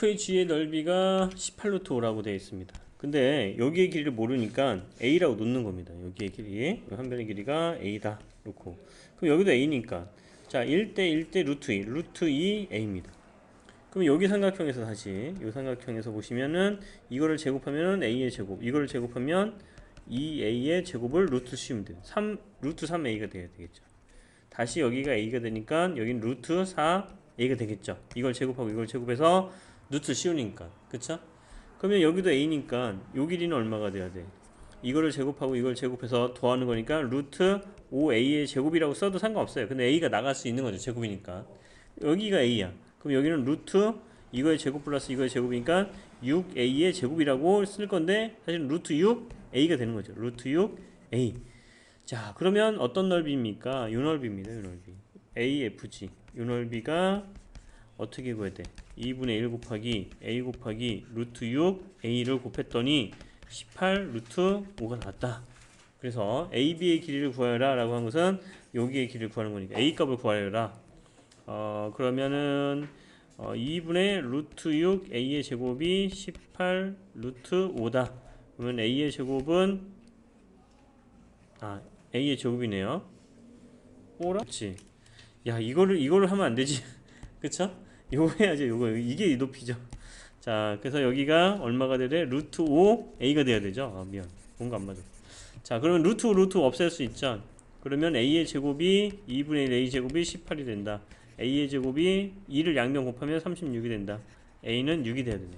FH의 넓이가 18루트 5라고 되어 있습니다. 근데 여기의 길이를 모르니까 A라고 놓는 겁니다. 여기의 길이, 한 변의 길이가 A다 놓고 그럼 여기도 A니까 자 1대 1대 루트 2, 루트 2 A입니다. 그럼 여기 삼각형에서 다시 이 삼각형에서 보시면은 이거를 제곱하면은 A의 제곱, 이거를 제곱하면 2A의 제곱을 루트 씌우면 돼요. 3 루트 3A가 돼야 되겠죠. 다시 여기가 A가 되니까 여긴 루트 4A가 되겠죠. 이걸 제곱하고 이걸 제곱해서 루트 씌우니까 그쵸? 그러면 여기도 A니까 요 길이는 얼마가 돼야 돼? 이거를 제곱하고 이걸 제곱해서 더하는 거니까 루트 5A의 제곱이라고 써도 상관없어요. 근데 A가 나갈 수 있는 거죠. 제곱이니까. 여기가 A야. 그럼 여기는 루트 이거의 제곱 플러스 이거의 제곱이니까 6A의 제곱이라고 쓸 건데 사실은 루트 6A가 되는 거죠. 루트 6A. 자, 그러면 어떤 넓이입니까? 요 넓이입니다. 요 넓이. AFG. 요 넓이가 어떻게 구해야 돼? 2분의 1 곱하기 A 곱하기 루트 6 A를 곱했더니 18 루트 5가 나왔다. 그래서 AB의 길이를 구하여라 라고 한 것은 여기의 길이를 구하는 거니까 A 값을 구하여라. 어, 그러면은 어, 2분의 루트 6 A의 제곱이 18 루트 5다. 그러면 A의 제곱은 아 A의 제곱이네요. 오라? 그렇지. 야 이거를 이거를 하면 안 되지. 그쵸? 요거 해야죠. 요거 이게 이 높이죠. 자, 그래서 여기가 얼마가 되래? 루트 5 A가 돼야 되죠. 아, 미안. 뭔가 안 맞아. 자, 그러면 루트 5 루트 5 없앨 수 있죠. 그러면 A의 제곱이 2분의 1 A 제곱이 18이 된다. A의 제곱이 2를 양변 곱하면 36이 된다. A는 6이 돼야 되네.